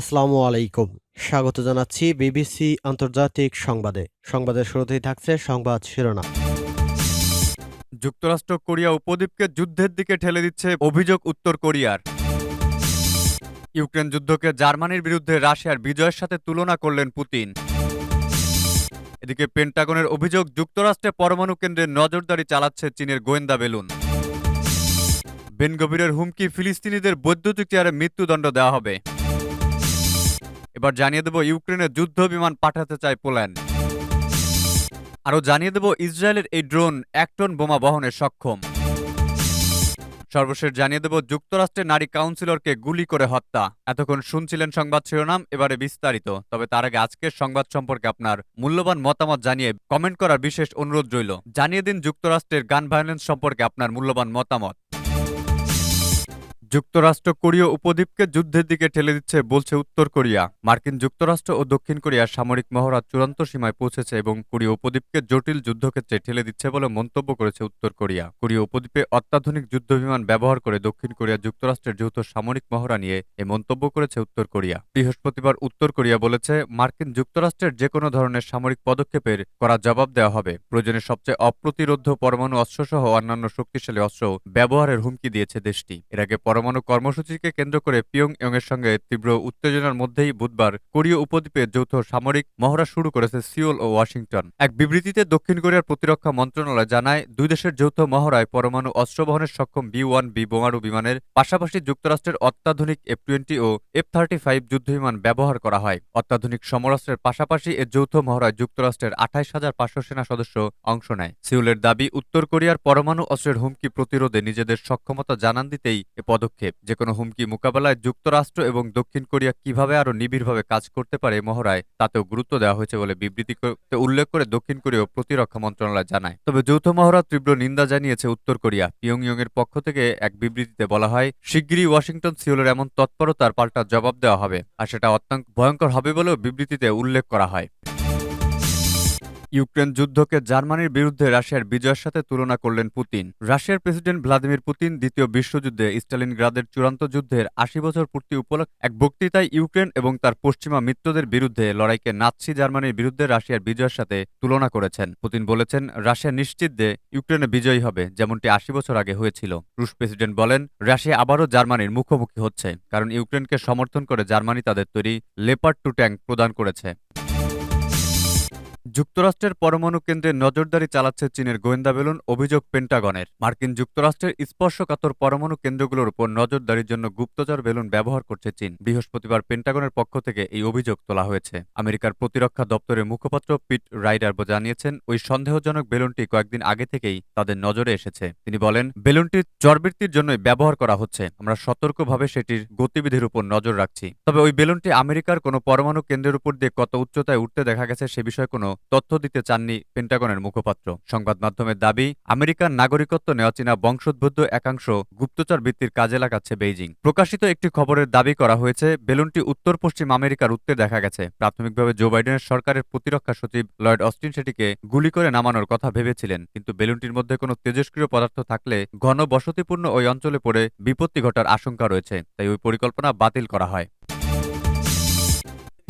আসসালামু আলাইকুম। স্বাগত জানাচ্ছি বিবিসি আন্তর্জাতিক সংবাদে। সংবাদের শুরুতেই থাকছে সংবাদ শিরোনাম। যুক্তরাষ্ট্র কোরিয়া উপদ্বীপকে যুদ্ধের দিকে ঠেলে দিচ্ছে অভিযোগ উত্তর কোরিয়ার। ইউক্রেন যুদ্ধকে জার্মানির বিরুদ্ধে রাশিয়ার বিজয়ের সাথে তুলনা করলেন পুতিন। এদিকে পেন্টাগনের অভিযোগ, যুক্তরাষ্ট্রে পরমাণু কেন্দ্রে নজরদারি চালাচ্ছে চীনের গোয়েন্দা বেলুন। বেনগভীরের হুমকি ফিলিস্তিনিদের বৈদ্যুতিক চেয়ারে মৃত্যুদণ্ড দেওয়া হবে। এবার জানিয়ে দেব ইউক্রেনে যুদ্ধ বিমান পাঠাতে চায় পোল্যান্ড। আরও জানিয়ে দেব ইসরায়েলের এই ড্রোন এক টন বোমা বহনে সক্ষম। সর্বশেষ জানিয়ে দেব যুক্তরাষ্ট্রের নারী কাউন্সিলরকে গুলি করে হত্যা। এতক্ষণ শুনছিলেন সংবাদ শিরোনাম, এবারে বিস্তারিত। তবে তার আগে আজকের সংবাদ সম্পর্কে আপনার মূল্যবান মতামত জানিয়ে কমেন্ট করার বিশেষ অনুরোধ রইল। জানিয়ে দিন যুক্তরাষ্ট্রের গান ভায়োলেন্স সম্পর্কে আপনার মূল্যবান মতামত। যুক্তরাষ্ট্র কোরীয় উপদ্বীপকে যুদ্ধের দিকে ঠেলে দিচ্ছে, বলছে উত্তর কোরিয়া। মার্কিন যুক্তরাষ্ট্র ও দক্ষিণ কোরিয়ার সামরিক মহড়া চূড়ান্ত সীমায় পৌঁছেছে এবং কোরীয় উপদ্বীপকে জটিল যুদ্ধক্ষেত্রে ঠেলে দিচ্ছে বলে মন্তব্য করেছে উত্তর কোরিয়া। কোরীয় উপদ্বীপে অত্যাধুনিক যুদ্ধবিমান ব্যবহার করে দক্ষিণ কোরিয়া যুক্তরাষ্ট্রের যৌথ সামরিক মহড়া নিয়ে এ মন্তব্য করেছে উত্তর কোরিয়া। বৃহস্পতিবার উত্তর কোরিয়া বলেছে, মার্কিন যুক্তরাষ্ট্রের যে কোনো ধরনের সামরিক পদক্ষেপের করা জবাব দেওয়া হবে। প্রয়োজনে সবচেয়ে অপ্রতিরোধ্য পরমাণু অস্ত্রসহ অন্যান্য শক্তিশালী অস্ত্র ব্যবহারের হুমকি দিয়েছে দেশটি। এর আগে পরমাণু কর্মসূচিকে কেন্দ্র করে পিয়ং এর সঙ্গে তীব্র উত্তেজনার মধ্যেই বুধবার কোরীয় উপদ্বীপে যৌথ সামরিক মহড়া শুরু করেছে সিওল ও ওয়াশিংটন। এক বিবৃতিতে দক্ষিণ কোরিয়ার প্রতিরক্ষা মন্ত্রণালয় জানায়, দুই দেশের যৌথ মহড়ায় পরমাণু অস্ত্র বহনের সক্ষম বি ওয়ান বি বোমারু বিমানের পাশাপাশি যুক্তরাষ্ট্রের অত্যাধুনিক এফ টোয়েন্টি ও এফ থার্টি ফাইভ যুদ্ধবিমান ব্যবহার করা হয়। অত্যাধুনিক সমরাস্ত্রের পাশাপাশি এ যৌথ মহড়ায় যুক্তরাষ্ট্রের আঠাইশ হাজার পাঁচশো সেনা সদস্য অংশ নেয়। সিউলের দাবি, উত্তর কোরিয়ার পরমাণু অস্ত্রের হুমকি প্রতিরোধে নিজেদের সক্ষমতা জানান দিতেই এ পদক্ষেপ যে কোনো হুমকি মোকাবেলায় যুক্তরাষ্ট্র এবং দক্ষিণ কোরিয়া কীভাবে আরও নিবিড়ভাবে কাজ করতে পারে মহড়ায় তাতেও গুরুত্ব দেওয়া হয়েছে বলে বিবৃতিতে উল্লেখ করে দক্ষিণ কোরীয় প্রতিরক্ষা মন্ত্রণালয় জানায়। তবে যৌথ মহড়া তীব্র নিন্দা জানিয়েছে উত্তর কোরিয়া। পিয়ংইয়ং এর পক্ষ থেকে এক বিবৃতিতে বলা হয়, শিগগিরই ওয়াশিংটন সিওলের এমন তৎপরতার পাল্টা জবাব দেওয়া হবে, আর সেটা অত্যন্ত ভয়ঙ্কর হবে বলেও বিবৃতিতে উল্লেখ করা হয়। ইউক্রেন যুদ্ধকে জার্মানির বিরুদ্ধে রাশিয়ার বিজয়ের সাথে তুলনা করলেন পুতিন। রাশিয়ার প্রেসিডেন্ট ভ্লাদিমির পুতিন দ্বিতীয় বিশ্বযুদ্ধে স্টালিনগ্রাদের চূড়ান্ত যুদ্ধের আশি বছর পূর্তি উপলক্ষে এক বক্তৃতায় ইউক্রেন এবং তার পশ্চিমা মিত্রদের বিরুদ্ধে লড়াইকে নাৎসি জার্মানির বিরুদ্ধে রাশিয়ার বিজয়ের সাথে তুলনা করেছেন। পুতিন বলেছেন, রাশিয়া নিশ্চিত যে ইউক্রেনে বিজয়ী হবে, যেমনটি আশি বছর আগে হয়েছিল। রুশ প্রেসিডেন্ট বলেন, রাশিয়া আবারও জার্মানির মুখোমুখি হচ্ছে, কারণ ইউক্রেনকে সমর্থন করে জার্মানি তাদের তৈরি লেপার্ড টু ট্যাঙ্ক প্রদান করেছে। যুক্তরাষ্ট্রের পরমাণু কেন্দ্রে নজরদারি চালাচ্ছে চীনের গোয়েন্দা বেলুন, অভিযোগ পেন্টাগনের। মার্কিন যুক্তরাষ্ট্রের স্পর্শকাতর পরমাণু কেন্দ্রগুলোর উপর নজরদারির জন্য গুপ্তচর বেলুন ব্যবহার করছে চীন। বৃহস্পতিবার পেন্টাগনের পক্ষ থেকে এই অভিযোগ তোলা হয়েছে। আমেরিকার প্রতিরক্ষা দপ্তরের মুখপাত্র পিট রাইডার জানিয়েছেন, ওই সন্দেহজনক বেলুনটি কয়েকদিন আগে থেকেই তাদের নজরে এসেছে। তিনি বলেন, বেলুনটি চরবৃত্তির জন্যই ব্যবহার করা হচ্ছে। আমরা সতর্কভাবে সেটির গতিবিধির উপর নজর রাখছি। তবে ওই বেলুনটি আমেরিকার কোনো পরমাণু কেন্দ্রের উপর দিয়ে কত উচ্চতায় উঠতে দেখা গেছে সে বিষয়ে কোনো তথ্য দিতে চাননি পেন্টাগনের মুখপাত্র। সংবাদ মাধ্যমের দাবি, আমেরিকার নাগরিকত্ব নেওয়া চীনা বংশোদ্ভূত একাংশ গুপ্তচর বৃত্তির কাজে লাগাচ্ছে বেইজিং। প্রকাশিত একটি খবরের দাবি করা হয়েছে, বেলুনটি উত্তর পশ্চিম আমেরিকার উত্তরে দেখা গেছে। প্রাথমিকভাবে জো বাইডেনের সরকারের প্রতিরক্ষা সচিব লয়েড অস্টিন সেটিকে গুলি করে নামানোর কথা ভেবেছিলেন, কিন্তু বেলুনটির মধ্যে কোনো তেজস্ক্রিয় পদার্থ থাকলে ঘন বসতিপূর্ণ ওই অঞ্চলে পড়ে বিপত্তি ঘটার আশঙ্কা রয়েছে, তাই ওই পরিকল্পনা বাতিল করা হয়।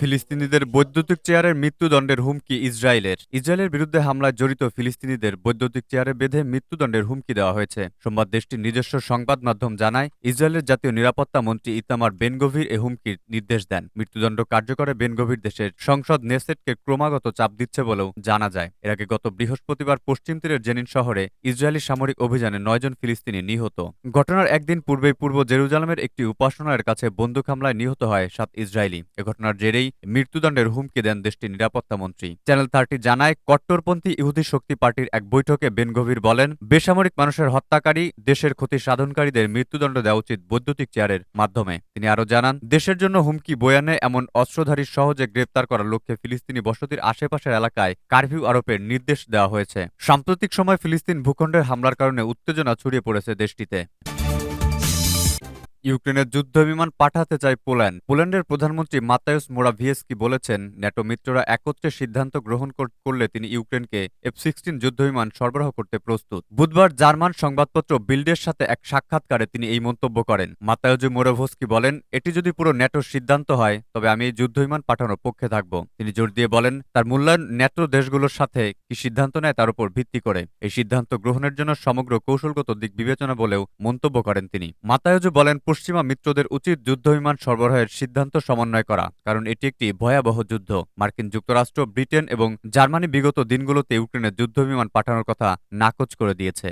ফিলিস্তিনিদের বৈদ্যুতিক চেয়ারের মৃত্যুদণ্ডের হুমকি ইসরায়েলের। ইসরায়েলের বিরুদ্ধে হামলায় জড়িত ফিলিস্তিনিদের বৈদ্যুতিক চেয়ারে বেঁধে মৃত্যুদণ্ডের হুমকি দেওয়া হয়েছে। সোমবার দেশটির নিজস্ব সংবাদ মাধ্যম জানায়, ইসরায়েলের জাতীয় নিরাপত্তা মন্ত্রী ইতামার বেনগভীর এ হুমকির নির্দেশ দেন। মৃত্যুদণ্ড কার্যকরে বেনগভীর দেশের সংসদ নেসেটকে ক্রমাগত চাপ দিচ্ছে বলেও জানা যায়। এর আগে গত বৃহস্পতিবার পশ্চিম তীরের জেনিন শহরে ইসরায়েলি সামরিক অভিযানে নয়জন ফিলিস্তিনি নিহত। ঘটনার একদিন পূর্বেই পূর্ব জেরুজালামের একটি উপাসনার কাছে বন্দুক হামলায় নিহত হয় সাত ইসরায়েলি। এ ঘটনার জেরেই মৃত্যুদণ্ডের হুমকি দেন দেশটির নিরাপত্তা মন্ত্রী। চ্যানেল থার্টি জানায়, কট্টরপন্থী ইহুদি শক্তি পার্টির এক বৈঠকে বেনগভীর বলেন, বেসামরিক মানুষের হত্যাকারী দেশের ক্ষতি সাধনকারীদের মৃত্যুদণ্ড দেওয়া উচিত বৈদ্যুতিক চেয়ারের মাধ্যমে। তিনি আরও জানান, দেশের জন্য হুমকি বয়ানে এমন অস্ত্রধারী সহজে গ্রেপ্তার করার লক্ষ্যে ফিলিস্তিনি বসতির আশেপাশের এলাকায় কারফিউ আরোপের নির্দেশ দেওয়া হয়েছে। সাম্প্রতিক সময় ফিলিস্তিন ভূখণ্ডের হামলার কারণে উত্তেজনা ছড়িয়ে পড়েছে দেশটিতে। ইউক্রেনের যুদ্ধ বিমান পাঠাতে চায় পোল্যান্ড। পোল্যান্ডের প্রধানমন্ত্রী মাতায়ুস মোরাভিয়েস্কি বলেছেন, ন্যাটো মিত্ররা একত্রে সিদ্ধান্ত গ্রহণ করলে তিনি ইউক্রেনকে এফ সিক্সটিন যুদ্ধবিমান সরবরাহ করতে প্রস্তুত। বুধবার জার্মান সংবাদপত্র বিল্ডের সাথে এক সাক্ষাৎকারে তিনি এই মন্তব্য করেন। মাতায়ুজু মোরাভস্কি বলেন, এটি যদি পুরো ন্যাটোর সিদ্ধান্ত হয়, তবে আমি এই যুদ্ধবিমান পাঠানোর পক্ষে থাকব। তিনি জোর দিয়ে বলেন, তার মূল্যায়ন ন্যাটো দেশগুলোর সাথে কি সিদ্ধান্ত নেয় তার উপর ভিত্তি করে। এই সিদ্ধান্ত গ্রহণের জন্য সমগ্র কৌশলগত দিক বিবেচনা বলেও মন্তব্য করেন তিনি। মাতায়ুজু বলেন পশ্চিমা মিত্রদের উচিত যুদ্ধবিমান সরবরাহের সিদ্ধান্ত সমন্বয় করা, কারণ এটি একটি ভয়াবহ যুদ্ধ। মার্কিন যুক্তরাষ্ট্র, ব্রিটেন এবং জার্মানি বিগত দিনগুলোতে ইউক্রেনে যুদ্ধবিমান পাঠানোর কথা নাকচ করে দিয়েছে।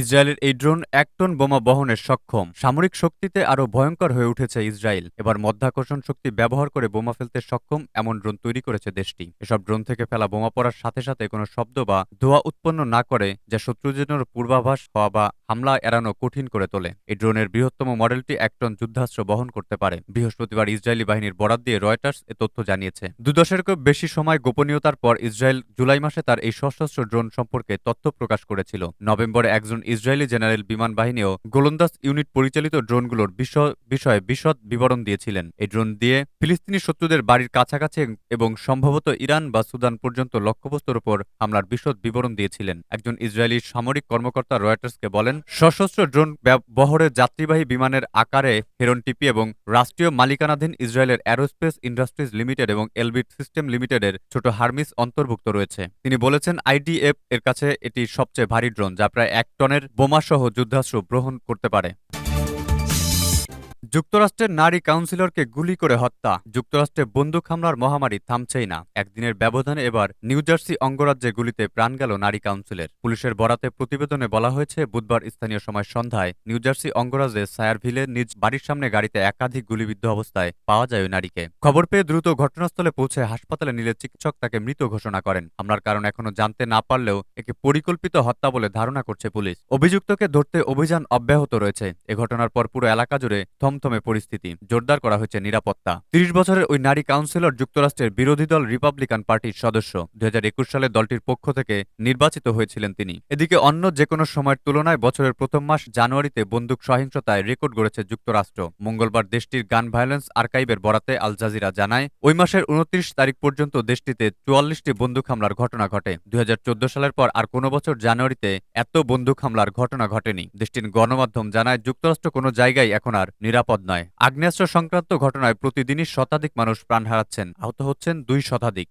ইসরায়েলের এই ড্রোন এক টন বোমা বহনের সক্ষম। সামরিক শক্তিতে আরও ভয়ঙ্কর হয়ে উঠেছে ইসরায়েল। এবার মধ্যাকর্ষণ শক্তি ব্যবহার করে বোমা ফেলতে সক্ষম এমন ড্রোন তৈরি করেছে দেশটি। এসব ড্রোন থেকে ফেলা বোমা পড়ার সাথে সাথে কোনো শব্দ বা ধোঁয়া উৎপন্ন না করে, যা শত্রুজনের পূর্বাভাস হওয়া বা হামলা এড়ানো কঠিন করে তোলে। এই ড্রোনের বৃহত্তম মডেলটি এক টন যুদ্ধাস্ত্র বহন করতে পারে। বৃহস্পতিবার ইসরায়েলি বাহিনীর বরাত দিয়ে রয়টার্স এ তথ্য জানিয়েছে। দুই বেশি সময় গোপনীয়তার পর ইসরায়েল জুলাই মাসে তার এই সশস্ত্র ড্রোন সম্পর্কে তথ্য প্রকাশ করেছিল। নভেম্বরে একজন ইসরায়েলি জেনারেল বিমান বাহিনীও গোলন্দাজ ইউনিট পরিচালিত ড্রোনগুলোর বিষয়ে বিশদ বিবরণ দিয়েছিলেন। এই ড্রোন দিয়ে ফিলিস্তিনি শত্রুদের বাড়ির কাছাকাছি এবং সম্ভবত ইরান বা সুদান পর্যন্ত লক্ষ্যবস্তুর উপর হামলার বিশদ বিবরণ দিয়েছিলেন। একজন ইসরায়েলি সামরিক কর্মকর্তা রয়টার্সকে বলেন সশস্ত্র ড্রোন ব্যবহারের বহরের যাত্রীবাহী বিমানের আকারে হেরন টিপি এবং রাষ্ট্রীয় মালিকানাধীন ইসরায়েলের অ্যারোস্পেস ইন্ডাস্ট্রিজ লিমিটেড এবং এলবিট সিস্টেম লিমিটেডের ছোট হার্মিস অন্তর্ভুক্ত রয়েছে। তিনি বলেছেন, আইডিএফ এর কাছে এটি সবচেয়ে ভারী ড্রোন, যা প্রায় এক টনের বোমাসহ যুদ্ধাস্ত্র গ্রহণ করতে পারে। যুক্তরাষ্ট্রের নারী কাউন্সিলরকে গুলি করে হত্যা। যুক্তরাষ্ট্রে বন্দুক হামলার মহামারী থামছেই না। একদিনের ব্যবধানে এবার নিউ জার্সি অঙ্গরাজ্যে গুলিতে প্রাণ গেল নারী কাউন্সিলের। পুলিশের বরাতে প্রতিবেদনে বলা হয়েছে, বুধবার স্থানীয় সময় সন্ধ্যায় নিউ জার্সি অঙ্গরাজ্যে সায়ারভিলে নিজ বাড়ির সামনে গাড়িতে একাধিক গুলিবিদ্ধ অবস্থায় পাওয়া যায় ওই নারীকে। খবর পেয়ে দ্রুত ঘটনাস্থলে পৌঁছে হাসপাতালে নিলে চিকিৎসক তাকে মৃত ঘোষণা করেন। হামলার কারণ এখনও জানতে না পারলেও একে পরিকল্পিত হত্যা বলে ধারণা করছে পুলিশ। অভিযুক্তকে ধরতে অভিযান অব্যাহত রয়েছে। এ ঘটনার পর পুরো এলাকা জুড়ে থমথমে পরিস্থিতি। জোরদার করা হয়েছে নিরাপত্তা। তিরিশ বছরের ওই নারী কাউন্সিলর যুক্তরাষ্ট্রের বিরোধী দল রিপাবলিকান পার্টির সদস্য। দুই সালে দলটির পক্ষ থেকে নির্বাচিত হয়েছিলেন তিনি। এদিকে অন্য যে কোনো সময়ের তুলনায় বছরের প্রথম মাস জানুয়ারিতে বন্দুক সহিংসতায় রেকর্ড গড়েছে যুক্তরাষ্ট্র। মঙ্গলবার দেশটির গান ভায়োলেন্স আর্কাইভের বরাতে আল জাজিরা জানায়, ওই মাসের উনত্রিশ তারিখ পর্যন্ত দেশটিতে চুয়াল্লিশটি বন্দুক হামলার ঘটনা ঘটে। দুই হাজার চোদ্দ সালের পর আর কোনো বছর জানুয়ারিতে এত বন্দুক হামলার ঘটনা ঘটেনি। দেশটির গণমাধ্যম জানায়, যুক্তরাষ্ট্র কোনো জায়গায় এখন আর নিরাপদ নয়। আগ্নেয়াস্ত্র সংক্রান্ত ঘটনায় প্রতিদিনই শতাধিক মানুষ প্রাণ হারাচ্ছেন। আহত হচ্ছেন দুই শতাধিক।